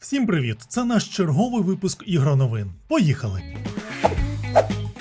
Всім привіт! Це наш черговий випуск ігроновин. Поїхали!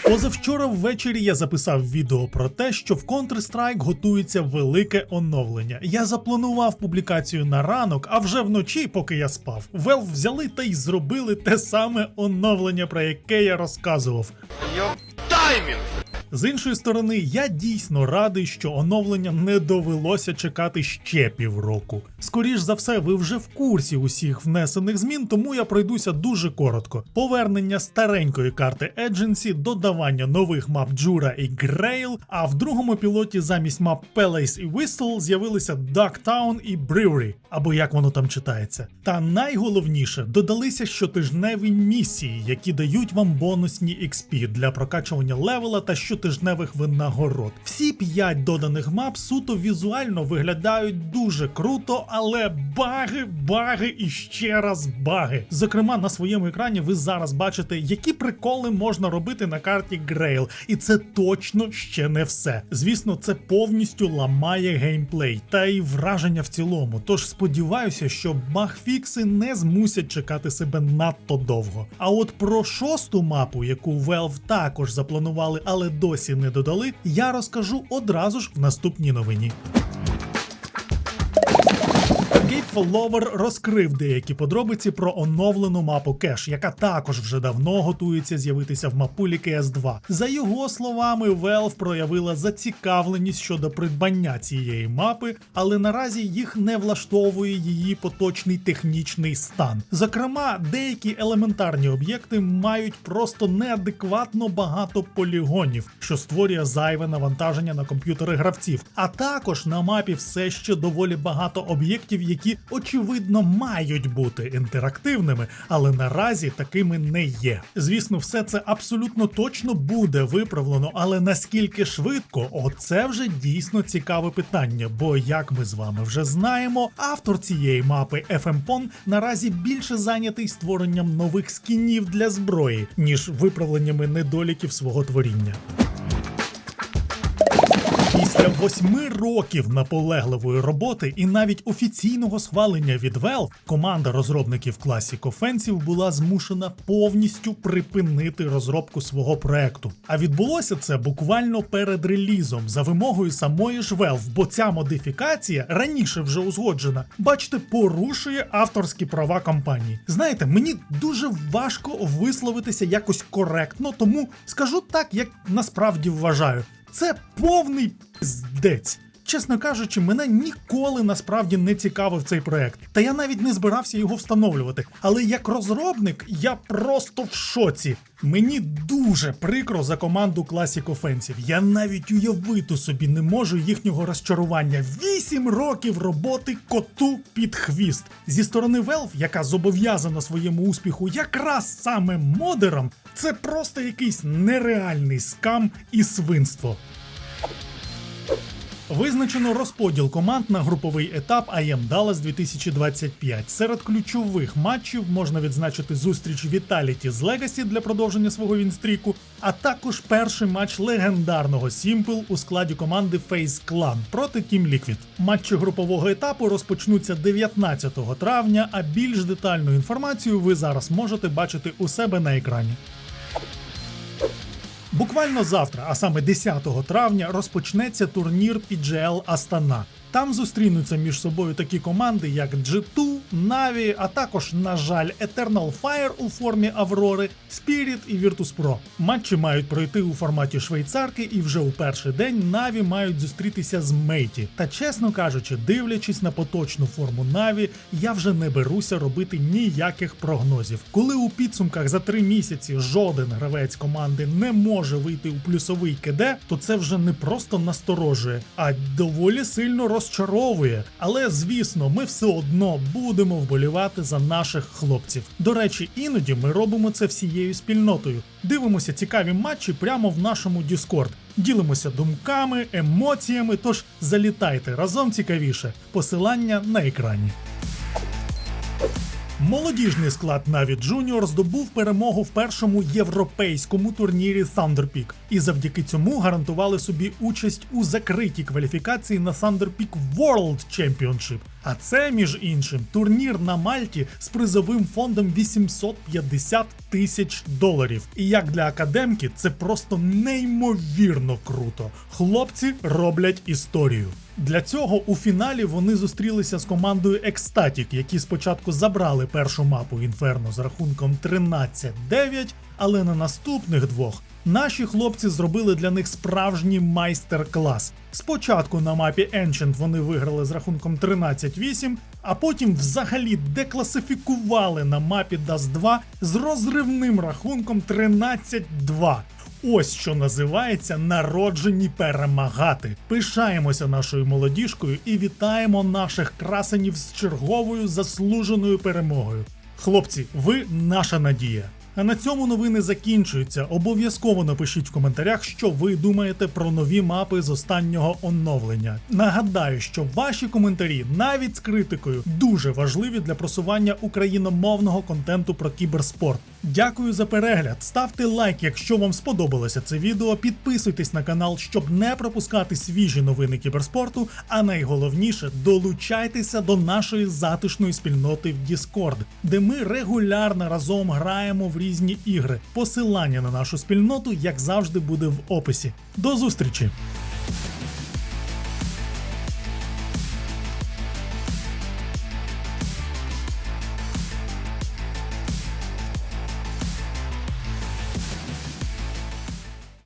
Позавчора ввечері я записав відео про те, що в Counter-Strike готується велике оновлення. Я запланував публікацію на ранок, а вже вночі, поки я спав, Valve взяли та й зробили те саме оновлення, про яке я розказував. Ёб тайминг! З іншої сторони, я дійсно радий, що оновлення не довелося чекати ще півроку. Скоріш за все, ви вже в курсі усіх внесених змін, тому я пройдуся дуже коротко. Повернення старенької карти Agency, додавання нових мап Джура і Грейл, а в другому пілоті замість мап Palace і Whistle з'явилися Ducktown і Brewery, або як воно там читається. Та найголовніше додалися щотижневі місії, які дають вам бонусні XP для прокачування левела та щотижневих винагород. Всі п'ять доданих мап суто візуально виглядають дуже круто, але баги, баги і ще раз баги. Зокрема, на своєму екрані ви зараз бачите, які приколи можна робити на карті Грейл, і це точно ще не все. Звісно, це повністю ламає геймплей та й враження в цілому. Тож сподіваюся, що багфікси не змусять чекати себе надто довго. А от про шосту мапу, яку Valve також запланували, але досі не додали, я розкажу одразу ж в наступній новині. Follower розкрив деякі подробиці про оновлену мапу Кеш, яка також вже давно готується з'явитися в мапулі cs 2 За його словами, Valve проявила зацікавленість щодо придбання цієї мапи, але наразі їх не влаштовує її поточний технічний стан. Зокрема, деякі елементарні об'єкти мають просто неадекватно багато полігонів, що створює зайве навантаження на комп'ютери гравців. А також на мапі все ще доволі багато об'єктів, які очевидно мають бути інтерактивними, але наразі такими не є. Звісно, все це абсолютно точно буде виправлено, але наскільки швидко, оце вже дійсно цікаве питання. Бо як ми з вами вже знаємо, автор цієї мапи FMPON наразі більше зайнятий створенням нових скінів для зброї, ніж виправленнями недоліків свого творіння. Восьми років наполегливої роботи і навіть офіційного схвалення від Valve, команда розробників Classic Offensive була змушена повністю припинити розробку свого проекту. А відбулося це буквально перед релізом за вимогою самої ж Valve, бо ця модифікація раніше вже узгоджена, бачите, порушує авторські права компанії. Знаєте, мені дуже важко висловитися якось коректно, тому скажу так, як насправді вважаю. Це повний піздець. Чесно кажучи, мене ніколи насправді не цікавив цей проект, та я навіть не збирався його встановлювати. Але як розробник я просто в шоці. Мені дуже прикро за команду Classic Offensive. Я навіть уявити собі не можу їхнього розчарування. Вісім років роботи коту під хвіст. Зі сторони Valve, яка зобов'язана своєму успіху якраз саме модерам, це просто якийсь нереальний скам і свинство. Визначено розподіл команд на груповий етап IM Dallas 2025. Серед ключових матчів можна відзначити зустріч Vitality з Legacy для продовження свого вінстріку, а також перший матч легендарного Simple у складі команди Face Clan проти Team Liquid. Матчі групового етапу розпочнуться 19 травня, а більш детальну інформацію ви зараз можете бачити у себе на екрані. Буквально завтра, а саме 10 травня, розпочнеться турнір PGL Астана. Там зустрінуться між собою такі команди, як G2, Na'Vi, а також, на жаль, Eternal Fire у формі Аврори, Spirit і Virtus.pro. Матчі мають пройти у форматі швейцарки, і вже у перший день Na'Vi мають зустрітися з Мейті. Та чесно кажучи, дивлячись на поточну форму Na'Vi, я вже не беруся робити ніяких прогнозів. Коли у підсумках за три місяці жоден гравець команди не може вийти у плюсовий КД, то це вже не просто насторожує, а доволі сильно розчаровує. Але звісно, ми все одно будемо вболівати за наших хлопців. До речі, іноді ми робимо це всією спільнотою. Дивимося цікаві матчі прямо в нашому Discord. Ділимося думками, емоціями. Тож залітайте разом цікавіше. Посилання на екрані. Молодіжний склад Na'Vi Junior здобув перемогу в першому європейському турнірі Сандерпік і завдяки цьому гарантували собі участь у закритій кваліфікації на Сандерпік World Championship. А це, між іншим, турнір на Мальті з призовим фондом 850 тисяч доларів. І як для академки, це просто неймовірно круто. Хлопці роблять історію. Для цього у фіналі вони зустрілися з командою Ecstatic, які спочатку забрали першу мапу Інферно з рахунком 13-9, але на наступних двох наші хлопці зробили для них справжній майстер-клас. Спочатку на мапі Ancient вони виграли з рахунком 13-8, а потім взагалі декласифікували на мапі Dust 2 з розривним рахунком 13-2. Ось що називається народжені перемагати. Пишаємося нашою молодіжкою і вітаємо наших красенів з черговою заслуженою перемогою. Хлопці, ви наша надія. А на цьому новини закінчуються. Обов'язково напишіть в коментарях, що ви думаєте про нові мапи з останнього оновлення. Нагадаю, що ваші коментарі, навіть з критикою, дуже важливі для просування україномовного контенту про кіберспорт. Дякую за перегляд. Ставте лайк, якщо вам сподобалося це відео. Підписуйтесь на канал, щоб не пропускати свіжі новини кіберспорту. А найголовніше долучайтеся до нашої затишної спільноти в Discord, де ми регулярно разом граємо в різні ігри. Посилання на нашу спільноту, як завжди, буде в описі. До зустрічі!